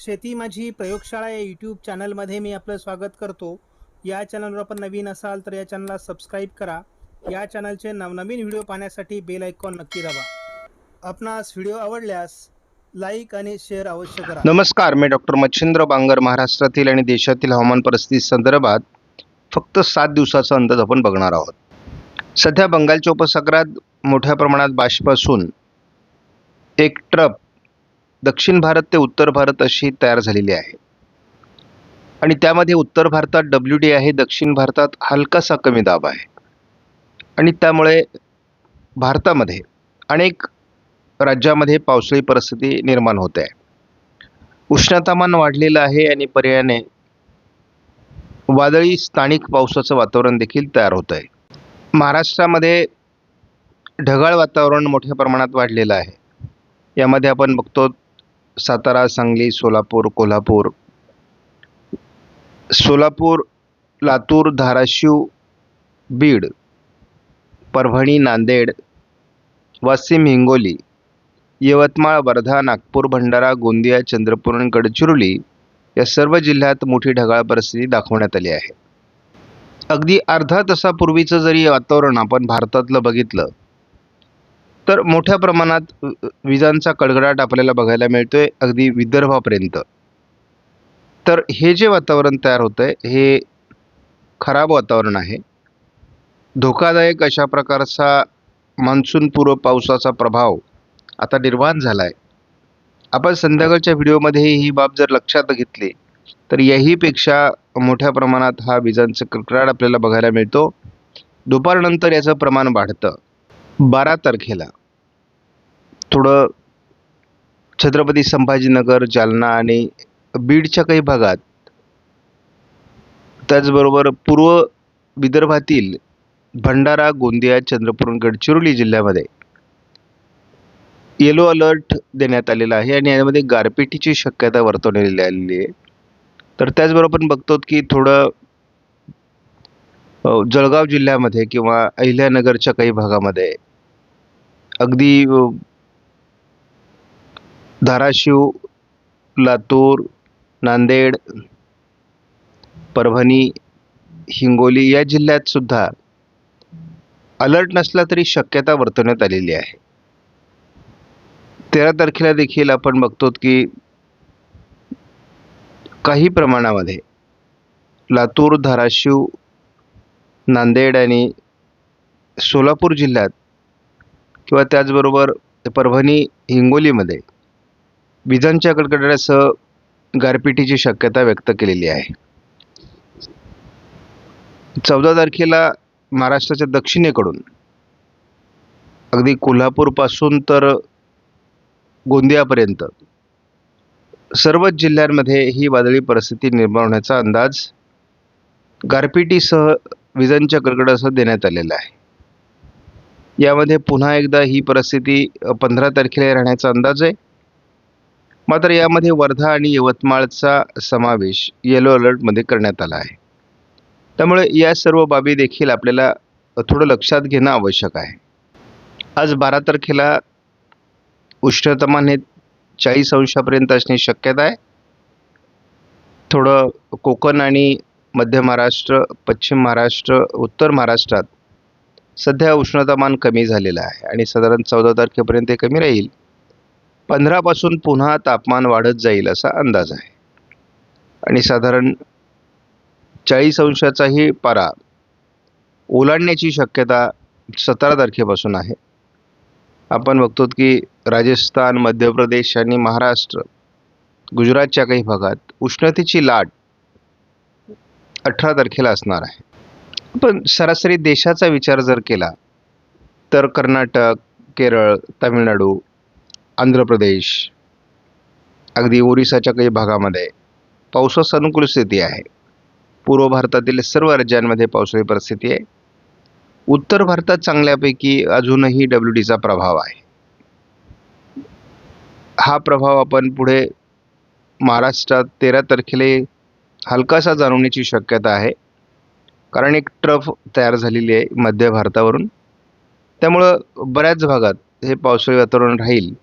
शेती माझी प्रयोगशाळा या यूट्यूब चॅनलमध्ये मी आपलं स्वागत करतो. या चॅनलवर आपण नवीन असाल तर या चॅनलला सबस्क्राईब करा. या चॅनलचे नवनवीन व्हिडिओ पाहण्यासाठी बेल आयकॉन नक्की दाबा. आपणास व्हिडिओ आवडल्यास लाईक आणि शेअर अवश्य करा. नमस्कार मी डॉक्टर मच्छिंद्र बांगर महाराष्ट्रातील आणि देशातील हवामान परिस्थिती संदर्भात फक्त सात दिवसाचा अंदाज आपण बघणार आहोत. सध्या बंगालच्या उपसागरात मोठ्या प्रमाणात बाष्प असून एक ट्रप दक्षिण भारत ते उत्तर भारत अशी तयार झालेली आहे. आणि त्यामध्ये उत्तर भारतात डब्ल्यू डी आहे दक्षिण भारतात हलकासा कमी दाब आहे. आणि त्यामुळे भारतामध्ये अनेक राज्यामध्ये पावसाळी परिस्थिती निर्माण होते आहे. उष्णतामान वाढलेलं आहे आणि पर्यायाने वादळी स्थानिक पावसाचं वातावरण देखील तयार होत आहे. महाराष्ट्रामध्ये ढगाळ वातावरण मोठ्या प्रमाणात वाढलेलं आहे. यामध्ये आपण बघतो सातारा सांगली सोलापूर कोल्हापूर. सोलापूर लातूर धाराशिव बीड. परभणी नांदेड. वाशिम हिंगोली. यवतमाळ वर्धा नागपूर भंडारा गोंदिया चंद्रपूर आणि गडचिरोली या सर्व जिल्ह्यात मोठी ढगाळ परिस्थिती दाखवण्यात आली आहे. अगदी अर्धा तासापूर्वीचं जरी वातावरण आपण भारतातलं बघितलं तर मोठ्या प्रमाणात विजांचा कडकडाट आपल्याला बघायला मिळतोय अगदी विदर्भापर्यंत. तर हे जे वातावरण तयार होतं आहे हे खराब वातावरण आहे. धोकादायक अशा प्रकारचा मान्सूनपूर्व पावसाचा प्रभाव आता निर्माण झाला आहे आपण संध्याकाळच्या व्हिडिओमध्ये ही बाब जर लक्षात घेतली तर याहीपेक्षा मोठ्या प्रमाणात हा विजांचा कडकडाट आपल्याला बघायला मिळतो. दुपारनंतर याचं प्रमाण वाढतं. बारा तारखेला. थोडं छत्रपती संभाजीनगर जालना आणि बीडच्या काही भागात त्याचबरोबर पूर्व विदर्भातील भंडारा गोंदिया चंद्रपूर गडचिरोली जिल्ह्यामध्ये येलो अलर्ट देण्यात आलेला आहे आणि यामध्ये गारपिटीची शक्यता वर्तवलेली आलेली आहे. तर त्याचबरोबर आपण बघतो की थोडं जळगाव जिल्ह्यामध्ये किंवा अहिल्यानगरच्या काही भागामध्ये अगदी धाराशिव लातूर नांदेड परभणी हिंगोली या जिल्ह्यात सुद्धा अलर्ट नसला तरी शक्यता वर्तवण्यात आलेली आहे. तेरा तारखेला देखील आपण बघतो की काही प्रमाणामध्ये लातूर धाराशिव नांदेड आणि सोलापूर जिल्ह्यात किंवा त्याचबरोबर परभणी हिंगोलीमध्ये विजांच्या कडकडाटासह गारपिटीची शक्यता व्यक्त केलेली आहे. चौदा तारखेला महाराष्ट्राच्या दक्षिणेकडून अगदी कोल्हापूरपासून तर गोंदियापर्यंत सर्वच जिल्ह्यांमध्ये ही वादळी परिस्थिती निर्माण होण्याचा अंदाज गारपिटीसह विजांच्या कडकडासह देण्यात आलेला आहे. यामध्ये पुन्हा एकदा ही परिस्थिती पंधरा तारखेला राहण्याचा अंदाज आहे. मात्र यामध्ये वर्धा आणि यवतमाळचा समावेश येलो अलर्टमध्ये करण्यात आला आहे. त्यामुळे या सर्व बाबी देखील आपल्याला थोडं लक्षात घेणं आवश्यक आहे. आज बारा तारखेला उष्णतामान हे चाळीस अंशापर्यंत असणे शक्यता आहे. थोडं कोकण आणि मध्य महाराष्ट्र पश्चिम महाराष्ट्र उत्तर महाराष्ट्रात सध्या उष्णतामान कमी झालेलं आहे आणि साधारण चौदा तारखेपर्यंत हे कमी राहील. पंधरापासून पुन्हा तापमान वाढत जाईल असा अंदाज आहे. आणि साधारण चाळीस अंशाचाही पारा ओलांडण्याची शक्यता सतरा तारखेपासून आहे. आपण बघतो की राजस्थान मध्य प्रदेश आणि महाराष्ट्र गुजरातच्या काही भागात उष्णतेची लाट अठरा तारखेला असणार आहे. पण सरासरी देशाचा विचार जर केला तर कर्नाटक केरळ तामिळनाडू आंध्र प्रदेश अगदी ओरिसाच्या काही भागामध्ये पावसास अनुकूल स्थिती आहे. पूर्व भारतातील सर्व राज्यांमध्ये पावसाळी परिस्थिती आहे. उत्तर भारतात चांगल्यापैकी अजूनही डब्ल्यू डीचा प्रभाव आहे. हा प्रभाव आपण पुढे महाराष्ट्रात तेरा तारखेला हलकासा जाणवण्याची शक्यता आहे. कारण एक ट्रफ तयार झालेली आहे मध्य भारतावरून. त्यामुळं बऱ्याच भागात हे पावसाळी वातावरण राहील.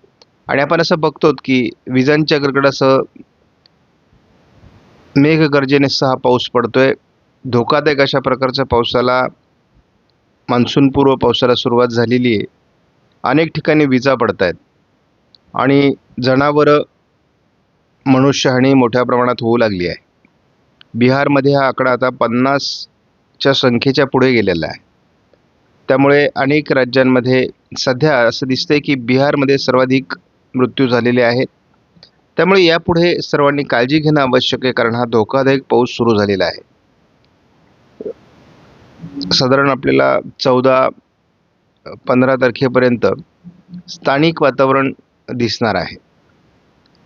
आणि आपण असं बघतो की विजांच्या कडकडासह मेघगर्जनेसह हा पाऊस पडतोय. धोकादायक अशा प्रकारच्या पावसाला मान्सूनपूर्व पावसाला सुरुवात झालेली आहे. अनेक ठिकाणी विजा पडत आहेत आणि जनावरं मनुष्यहानी मोठ्या प्रमाणात होऊ लागली आहे. बिहारमध्ये हा आकडा आता पन्नासच्या संख्येच्या पुढे गेलेला आहे. त्यामुळे अनेक राज्यांमध्ये सध्या असं दिसतंय की बिहारमध्ये सर्वाधिक मृत्यू झालेले आहेत त्यामुळे यापुढे सर्वांनी काळजी घेणं आवश्यक आहे कारण हा धोकादायक पाऊस सुरू झालेला आहे. साधारण आपल्याला चौदा पंधरा तारखेपर्यंत स्थानिक वातावरण दिसणार आहे.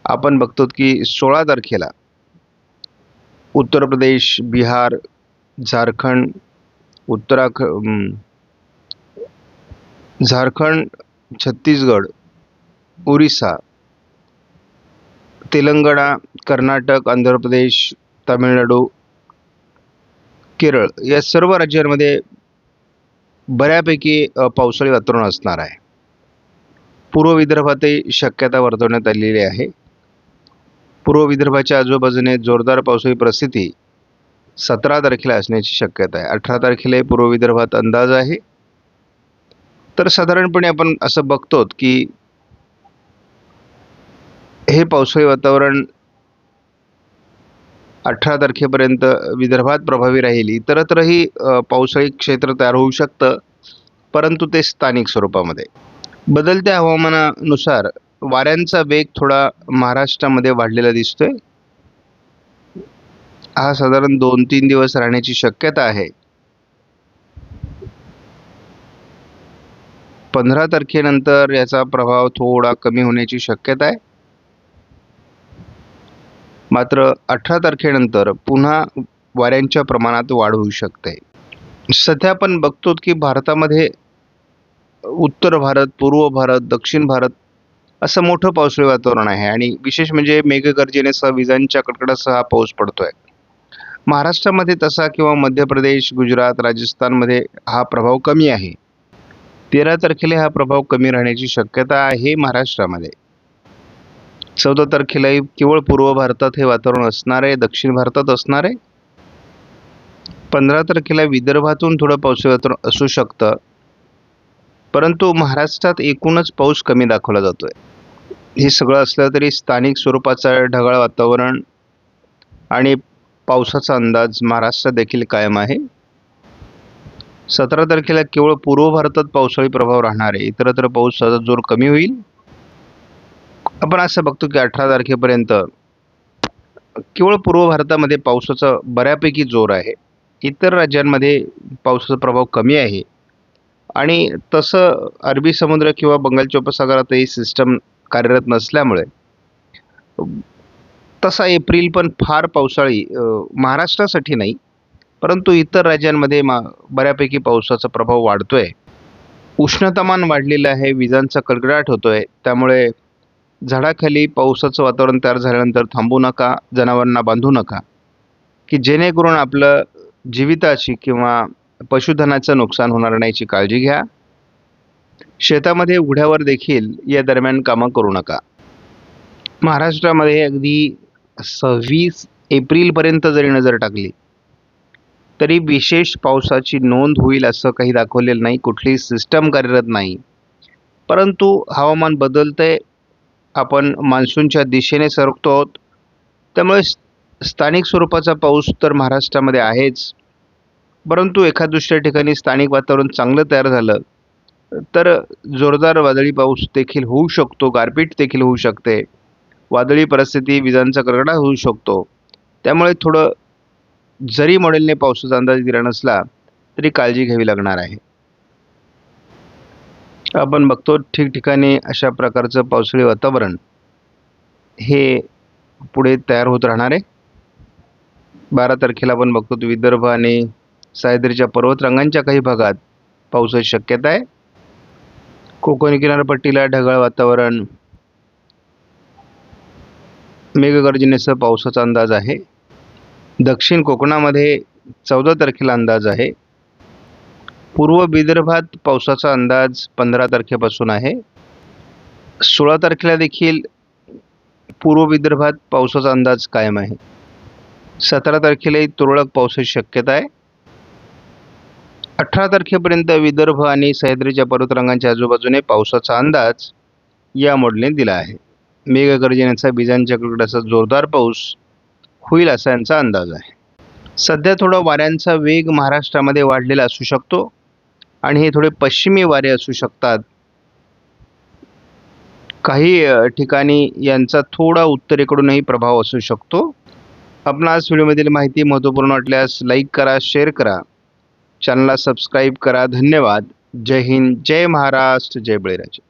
आपण बघतो की सोळा तारखेला उत्तर प्रदेश बिहार झारखंड उत्तराखंड झारखंड छत्तीसगड ओरिसा तेलंगणा कर्नाटक आंध्र प्रदेश तामिळनाडू केरळ या सर्व राज्यांमध्ये बऱ्यापैकी पावसाळी वातावरण असणार आहे. पूर्व विदर्भातही शक्यता वर्तवण्यात आलेली आहे. पूर्व विदर्भाच्या आजूबाजूने जोरदार पावसाळी परिस्थिती सतरा तारखेला असण्याची शक्यता आहे. अठरा तारखेला पूर्व विदर्भात अंदाज आहे. तर साधारणपणे आपण असं बघतो की हे पावसाळी वातावरण अठरा तारखेपर्यंत विदर्भात प्रभावी राहील. इतरत्रही पावसाळी क्षेत्र तयार होऊ शकतं परंतु ते स्थानिक स्वरूपामध्ये. बदलत्या हवामानानुसार वाऱ्यांचा वेग थोडा महाराष्ट्रामध्ये वाढलेला दिसतोय. हा साधारण दोन तीन दिवस राहण्याची शक्यता आहे. पंधरा तारखेनंतर याचा प्रभाव थोडा कमी होण्याची शक्यता आहे. मात्र अठरा तारखेनंतर पुन्हा वाऱ्यांच्या प्रमाणात वाढ होऊ शकते. सध्या आपण बघतो की भारतामध्ये उत्तर भारत पूर्व भारत दक्षिण भारत असं मोठं पावसाळी वातावरण आहे आणि विशेष म्हणजे मेघगर्जनेसह विजांच्या कडकडासह हा पाऊस पडतोय. महाराष्ट्रामध्ये तसा किंवा मध्य प्रदेश गुजरात राजस्थानमध्ये हा प्रभाव कमी आहे. तेरा तारखेला हा प्रभाव कमी राहण्याची शक्यता आहे महाराष्ट्रामध्ये. चौदा तारखेलाही केवळ पूर्व भारतात हे वातावरण असणार आहे दक्षिण भारतात असणार आहे. पंधरा तारखेला विदर्भातून थोडं पावसाळी वातावरण असू शकतं. परंतु महाराष्ट्रात एकूणच पाऊस कमी दाखवला जातो आहे हे सगळं असलं तरी स्थानिक स्वरूपाचं ढगाळ वातावरण आणि पावसाचा अंदाज महाराष्ट्रात देखील कायम आहे. सतरा तारखेला केवळ पूर्व भारतात पावसाळी प्रभाव राहणार आहे. इतरत्र पाऊसाचा जोर कमी होईल. आपण असं बघतो की अठरा तारखेपर्यंत केवळ पूर्व भारतामध्ये पावसाचा बऱ्यापैकी जोर आहे. इतर राज्यांमध्ये पावसाचा प्रभाव कमी आहे. आणि तसं अरबी समुद्र किंवा बंगालच्या उपसागरातही सिस्टम कार्यरत नसल्यामुळे तसा एप्रिल पण फार पावसाळी महाराष्ट्रासाठी नाही परंतु इतर राज्यांमध्ये मा बऱ्यापैकी पावसाचा प्रभाव वाढतो आहे उष्णतामान वाढलेलं आहे विजांचा कडकडाट होतो आहे त्यामुळे झाडाखाली पावसाचं वातावरण तयार झाल्यानंतर थांबू नका जनावरांना बांधू नका. की जेणेकरून आपलं जीविताची किंवा पशुधनाचं नुकसान होणार नाही याची काळजी घ्या. शेतामध्ये उघड्यावर देखील या दरम्यान कामं करू नका. महाराष्ट्रामध्ये अगदी सव्वीस एप्रिलपर्यंत जरी नजर टाकली तरी विशेष पावसाची नोंद होईल असं काही दाखवलेलं नाही कुठली सिस्टम कार्यरत नाही. परंतु हवामान बदलतंय आपण मान्सूनच्या दिशेने सरकतो आहोत. त्यामुळे स्थानिक स्वरूपाचा पाऊस तर महाराष्ट्रामध्ये आहेच. परंतु एखाद दुसऱ्या ठिकाणी स्थानिक वातावरण चांगलं तयार झालं तर जोरदार वादळी पाऊस देखील होऊ शकतो गारपीट देखील होऊ शकते. वादळी परिस्थिती विजांचा कडकडाट होऊ शकतो. त्यामुळे थोडं जरी मॉडेलने पावसाचा अंदाज दिला नसला तरी काळजी घ्यावी लागणार आहे. आपण बघतो ठिकठिकाणी अशा प्रकारचं पावसाळी वातावरण हे पुढे तयार होत राहणार आहे. बारा तारखेला आपण बघतो विदर्भ आणि सह्याद्रीच्या पर्वतरांगांच्या काही भागात पावसाची शक्यता आहे. कोकण किनारपट्टीला ढगाळ वातावरण. मेघगर्जनेसह पावसाचा अंदाज आहे. दक्षिण कोकणामध्ये चौदा तारखेला अंदाज आहे. पूर्व विदर्भात पावसाचा अंदाज पंधरा तारखेपासून आहे. सोळा तारखेला देखील पूर्व विदर्भात पावसाचा अंदाज कायम आहे. सतरा तारखेलाही तुरळक पावसाची शक्यता आहे. अठरा तारखेपर्यंत विदर्भ आणि सह्याद्रीच्या पर्वतरांगांच्या आजूबाजूने पावसाचा अंदाज या मॉडेलने दिला आहे. मेघगर्जनेचा विजांच्या कडकडाचा जोरदार पाऊस होईल असा यांचा अंदाज आहे. सध्या थोडा वाऱ्यांचा वेग महाराष्ट्रामध्ये वाढलेला असू शकतो. आणि हे थोडे पश्चिमी वारे असू शकतात. काही ठिकाणी यांचा थोडा उत्तरेकडूनही प्रभाव असू शकतो. आपणास व्हिडिओमधील माहिती महत्त्वपूर्ण वाटल्यास लाईक करा शेअर करा. चॅनलला सबस्क्राईब करा. धन्यवाद. जय हिंद जय महाराष्ट्र जय बळीराजा.